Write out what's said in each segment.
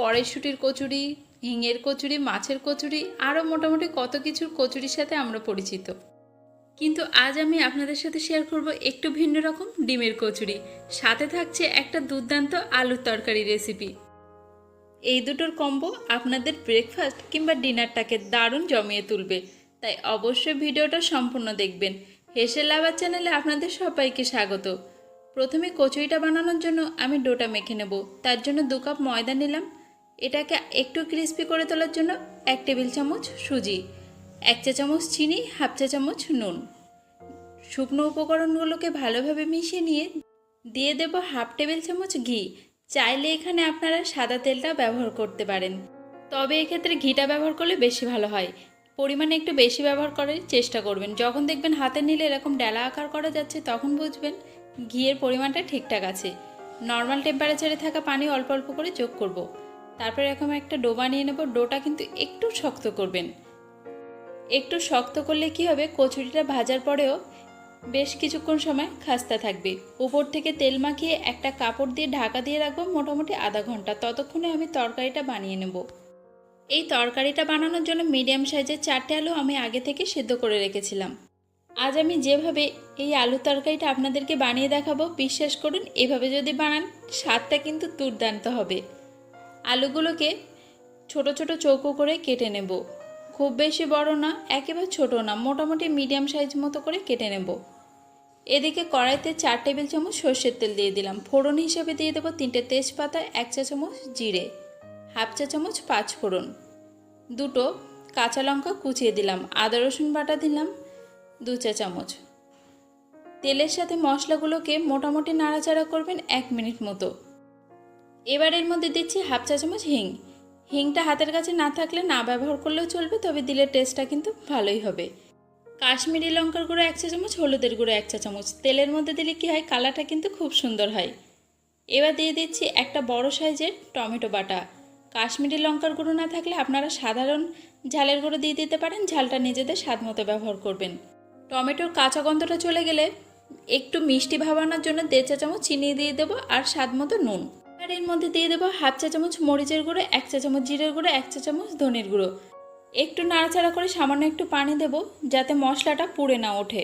কড়াইশুটির কচুরি, হিঙের কচুরি, মাছের কচুরি, আরও মোটামুটি কত কিছুর কচুরির সাথে আমরা পরিচিত। কিন্তু আজ আমি আপনাদের সাথে শেয়ার করব একটু ভিন্ন রকম ডিমের কচুরি। সাথে থাকছে একটা দুর্দান্ত আলুর তরকারি রেসিপি এই দুটোর কম্বো আপনাদের ব্রেকফাস্ট কিংবা ডিনারটাকে দারুণ জমিয়ে তুলবে। তাই অবশ্যই ভিডিওটা সম্পূর্ণ দেখবেন। হেসে লাভার চ্যানেলে আপনাদের সবাইকে স্বাগত। প্রথমে কচুরিটা বানানোর জন্য আমি ডোটা মেখে নেব। তার জন্য দু কাপ ময়দা নিলাম। এটাকে একটু ক্রিস্পি করে তোলার জন্য এক টেবিল চামচ সুজি, এক চা চামচ চিনি, হাফ চা চামচ নুন। শুকনো উপকরণগুলোকে ভালোভাবে মিশিয়ে নিয়ে দিয়ে দেব হাফ টেবিল চামচ ঘি। চাইলে এখানে আপনারা সাদা তেলটা ব্যবহার করতে পারেন। তবে এক্ষেত্রে ঘিটা ব্যবহার করলে বেশি ভালো হয়। পরিমাণে একটু বেশি ব্যবহার করার চেষ্টা করবেন। যখন দেখবেন হাতে নিলে এরকম ডেলা আকার করা যাচ্ছে, তখন বুঝবেন ঘিয়ের পরিমাণটা ঠিকঠাক আছে। নর্মাল টেম্পারেচারে থাকা পানি অল্প অল্প করে যোগ করব। তারপর এরকম একটা ডো বানিয়ে নেব, ডোটা কিন্তু একটু শক্ত করবেন। একটু শক্ত করলে কি হবে, কচুরিটা ভাজার পরেও বেশ কিছুক্ষণ সময় খাস্তা থাকবে। উপর থেকে তেল মাখিয়ে একটা কাপড় দিয়ে ঢাকা দিয়ে রাখব মোটামুটি আধা ঘণ্টা। ততক্ষণে আমি তরকারিটা বানিয়ে নেব। এই তরকারিটা বানানোর জন্য মিডিয়াম সাইজের চারটে আলু আমি আগে থেকে সেদ্ধ করে রেখেছিলাম। আজ আমি যেভাবে এই আলু তরকারিটা আপনাদেরকে বানিয়ে দেখাবো, বিশ্বাস করুন, এভাবে যদি বানান, স্বাদটা কিন্তু দুর্দান্ত হবে। আলুগুলোকে ছোট ছোট চৌকো করে কেটে নেব। খুব বেশি বড় না, একেবারে ছোট না, মোটামুটি মিডিয়াম সাইজ মতো করে কেটে নেব। এদিকে কড়াইতে চার টেবিল চামচ সর্ষের তেল দিয়ে দিলাম। ফোড়ন হিসেবে দিয়ে দেবো তিনটে তেজপাতা, এক চা চামচ জিরে, হাফ চা চামচ পাঁচ ফোড়ন। দুটো কাঁচা লঙ্কা কুচিয়ে দিলাম, আদা, রসুন বাটা দিলাম দু চা চামচ। তেলের সাথে মশলাগুলোকে মোটামুটি নাড়াচাড়া করবেন এক মিনিট মতো। এবার এর মধ্যে দিচ্ছি হাফ চা চামচ হিং। হিংটা হাতের কাছে না থাকলে না ব্যবহার করলেও চলবে, তবে দিলে টেস্টটা কিন্তু ভালোই হবে। কাশ্মীরি লঙ্কার গুঁড়ো এক চা চামচ, হলুদের গুঁড়ো এক চা চামচ। তেলের মধ্যে দিলে কি হয়, কালারটা কিন্তু খুব সুন্দর হয়। এবার দিয়ে দিচ্ছি একটা বড় সাইজের টমেটো বাটা। কাশ্মীরি লঙ্কার গুঁড়ো না থাকলে আপনারা সাধারণ ঝালের গুঁড়ো দিয়ে দিতে পারেন, ঝালটা নিজেদের স্বাদ মতো ব্যবহার করবেন। টমেটোর কাঁচা গন্ধটা চলে গেলে একটু মিষ্টি ভাবানোর জন্য দেড় চা চামচ চিনি দিয়ে দেবো আর স্বাদ মতো নুন। আর এর মধ্যে দিয়ে দেবো হাফ চা চামচ মরিচের গুঁড়ো, এক চা চামচ জিরের গুঁড়ো, এক চা চামচ ধনের গুঁড়ো। একটু নাড়াচাড়া করে সামান্য একটু পানি দেব যাতে মশলাটা পুড়ে না ওঠে।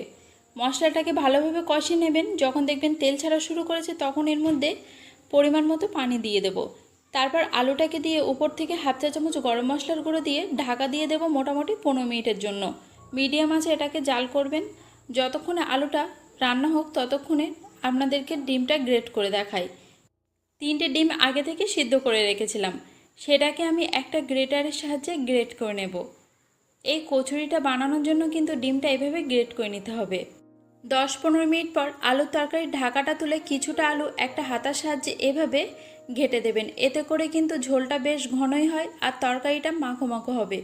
মশলাটাকে ভালোভাবে কষে নেবেন। যখন দেখবেন তেল ছাড়া শুরু করেছে, তখন এর মধ্যে পরিমাণ মতো পানি দিয়ে দেব। তারপর আলুটাকে দিয়ে উপর থেকে হাফ চা চামচ গরম মশলার গুঁড়ো দিয়ে ঢাকা দিয়ে দেবো মোটামুটি পনেরো মিনিটের জন্য। মিডিয়াম আছে এটাকে জাল করবেন। যতক্ষণে আলুটা রান্না হোক, ততক্ষণে আপনাদেরকে ডিমটা গ্রেট করে দেখাই। তিনটে ডিম আগে থেকে সিদ্ধ করে রেখেছিলাম। সেটাকে আমি একটা গ্রেটারের সাহায্যে গ্রেট করে নেব। এই কচুরিটা বানানোর জন্য কিন্তু ডিমটা এভাবে গ্রেট করে নিতে হবে। দশ পনেরো মিনিট পর আলুর তরকারির ঢাকাটা তুলে কিছুটা আলু একটা হাতার সাহায্যে এভাবে ঘেটে দেবেন। এতে করে কিন্তু ঝোলটা বেশ ঘনই হয় আর তরকারিটা মাখো মাখো হবে।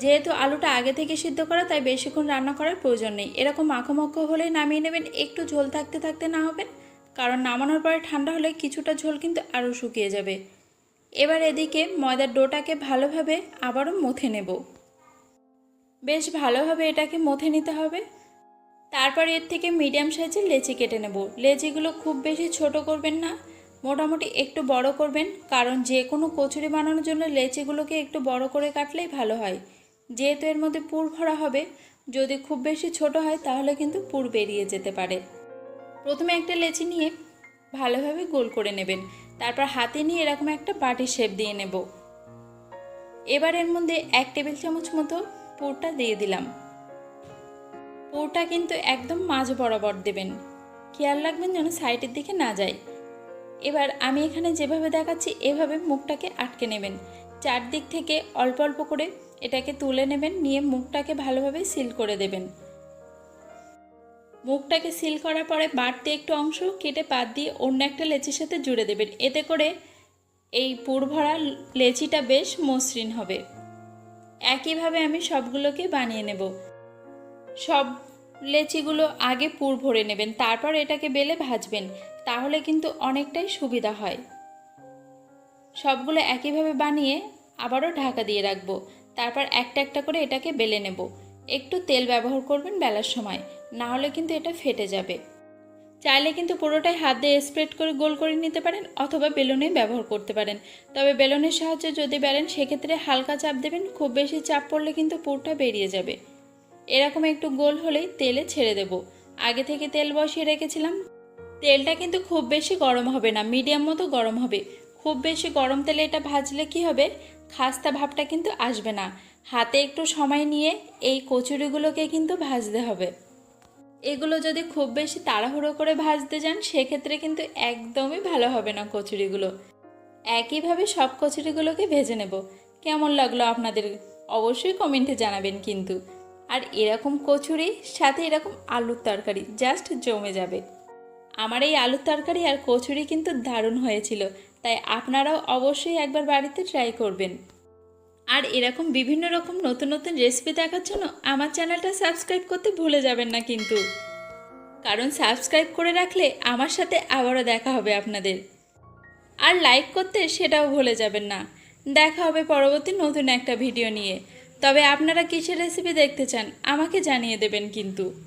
যেহেতু আলুটা আগে থেকে সিদ্ধ করা, তাই বেশিক্ষণ রান্না করার প্রয়োজন নেই। এরকম মাখো মাখো হলেই নামিয়ে নেবেন। একটু ঝোল থাকতে থাকতে না হবেন কারণ নামানোর পরে ঠান্ডা হলে কিছুটা ঝোল কিন্তু আরও শুকিয়ে যাবে। এবার এদিকে ময়দার ডোটাকে ভালোভাবে আবারও মথে নেব। বেশ ভালোভাবে এটাকে মথে নিতে হবে। তারপর এর থেকে মিডিয়াম সাইজের লেচি কেটে নেব। লেচিগুলো খুব বেশি ছোট করবেন না, মোটামুটি একটু বড় করবেন, কারণ যে কোনো কচুরি বানানোর জন্য লেচিগুলোকে একটু বড় করে কাটলেই ভালো হয়। যেহেতু এর মধ্যে পুর ভরা হবে, যদি খুব বেশি ছোট হয় তাহলে কিন্তু পুর বেরিয়ে যেতে পারে। প্রথমে একটা লেচি নিয়ে ভালোভাবে গোল করে নেবেন। তারপর হাতে নিয়ে এরকম একটা বাটি শেপ দিয়ে নেব। এবার এর মধ্যে এক টেবিল চামচ মতো পুরটা দিয়ে দিলাম। পুরটা কিন্তু একদম মাঝ বরাবর দেবেন। খেয়াল রাখবেন যেন সাইডের দিকে না যায়। এবার আমি এখানে যেভাবে দেখাচ্ছি, এভাবে মুখটাকে আটকে নেবেন। চারদিক থেকে অল্প অল্প করে এটাকে তুলে নেবেন, নিয়ে মুখটাকে ভালোভাবে সিল করে দেবেন। মুখটাকে সিল করার পরে বাড়তি একটু অংশ কেটে পাত দিয়ে অন্য একটা লেচির সাথে জুড়ে দেবেন। এতে করে এই পুর ভরা লেচিটা বেশ মসৃণ হবে। একইভাবে আমি সবগুলোকে বানিয়ে নেব। সব লেচিগুলো আগে পুর ভরে নেবেন, তারপর এটাকে বেলে ভাজবেন, তাহলে কিন্তু অনেকটাই সুবিধা হয়। সবগুলো একইভাবে বানিয়ে আবারও ঢাকা দিয়ে রাখব। তারপর একটা একটা করে এটাকে বেলে নেব। একটু তেল ব্যবহার করবেন বেলার সময়, না হলে কিন্তু এটা ফেটে যাবে। চাইলে কিন্তু পুরোটাই হাত দিয়ে স্প্রেড করে গোল করে নিতে পারেন অথবা বেলুনে ব্যবহার করতে পারেন। তবে বেলুনের সাহায্যে যদি বেলেন, সেক্ষেত্রে হালকা চাপ দেবেন, খুব বেশি চাপ পড়লে কিন্তু পুরটা বেরিয়ে যাবে। এরকম একটু গোল হলেই তেলে ছেড়ে দেব। আগে থেকে তেল বসিয়ে রেখেছিলাম। তেলটা কিন্তু খুব বেশি গরম হবে না, মিডিয়াম মতো গরম হবে। খুব বেশি গরম তেলে এটা ভাজলে কি হবে? খাস্তা ভাবটা কিন্তু আসবে না। হাতে একটু সময় নিয়ে এই কচুরিগুলোকে কিন্তু ভাজতে হবে। এগুলো যদি খুব বেশি তাড়াহুড়ো করে ভাজতে যান, সেক্ষেত্রে কিন্তু একদমই ভালো হবে না কচুরিগুলো। একইভাবে সব কচুরিগুলোকে ভেজে নেব। কেমন লাগল আপনাদের অবশ্যই কমেন্টে জানাবেন কিন্তু। আর এরকম কচুরি, সাথে এরকম আলুর তরকারি জাস্ট জমে যাবে। আমার এই আলুর তরকারি আর কচুরি কিন্তু দারুণ হয়েছিল। তাই আপনারাও অবশ্যই একবার বাড়িতে ট্রাই করবেন। আর এরকম বিভিন্ন রকম নতুন নতুন রেসিপি দেখার জন্য আমার চ্যানেলটা সাবস্ক্রাইব করতে ভুলে যাবেন না কিন্তু। কারণ সাবস্ক্রাইব করে রাখলে আমার সাথে আবারও দেখা হবে আপনাদের। আর লাইক করতে সেটাও ভুলে যাবেন না। দেখা হবে পরবর্তী নতুন একটা ভিডিও নিয়ে। তবে আপনারা কিসের রেসিপি দেখতে চান আমাকে জানিয়ে দেবেন কিন্তু।